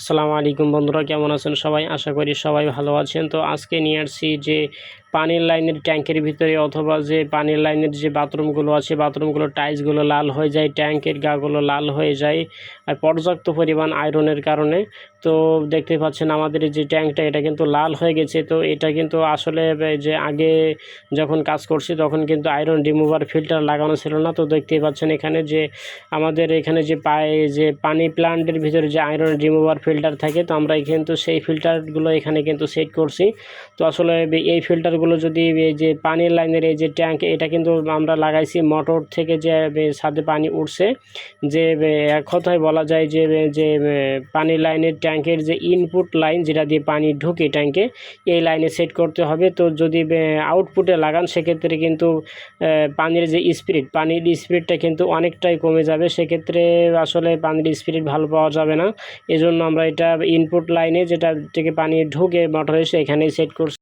আসসালামু আলাইকুম বন্ধুরা, কেমন আছেন সবাই? আশা করি সবাই ভালো আছেন। তো আজকে নিয়ে আসছি যে পানির লাইনের ট্যাঙ্কের ভিতরে অথবা যে পানির লাইনের যে বাথরুমগুলো আছে, বাথরুমগুলো টাইলসগুলো লাল হয়ে যায়, ট্যাঙ্কের গাগুলো লাল হয়ে যায় আর পর্যাপ্ত পরিমাণ আয়রনের কারণে। তো দেখতে পাচ্ছেন আমাদের যে ট্যাঙ্কটা, এটা কিন্তু লাল হয়ে গেছে। তো এটা কিন্তু আসলে যে আগে যখন কাজ করছি, তখন কিন্তু আয়রন রিমুভার ফিল্টার লাগানো ছিল না। তো দেখতেই পাচ্ছেন এখানে যে আমাদের এখানে যে পায়ে যে পানি প্লান্টের ভিতরে যে আয়রন রিমুভার ফিল্টার থাকে, তো আমরা কিন্তু সেই ফিল্টারগুলো এখানে কিন্তু সেট করছি। তো আসলে এই ফিল্টারগুলো যদি এই যে পানির লাইনের এই যে ট্যাঙ্ক, এটা কিন্তু আমরা লাগাইছি মোটর থেকে যে ছাদে পানি উঠছে, যে এক কথায় বলা যায় যে যে পানির লাইনের ট্যাঙ্কের যে ইনপুট লাইন যেটা দিয়ে পানি ঢুকে ট্যাঙ্কে, এই লাইনে সেট করতে হবে। তো যদি আউটপুটে লাগান, সেক্ষেত্রে কিন্তু পানির যে স্পিরিট পানির স্পিরিটটা কিন্তু অনেকটাই কমে যাবে। সেক্ষেত্রে আসলে পানির স্পিরিট ভালো পাওয়া যাবে না। এজন্য আমরা এটা ইনপুট লাইনে যেটা থেকে পানি ঢুকে মোটর এসে এখানেই সেট করছি।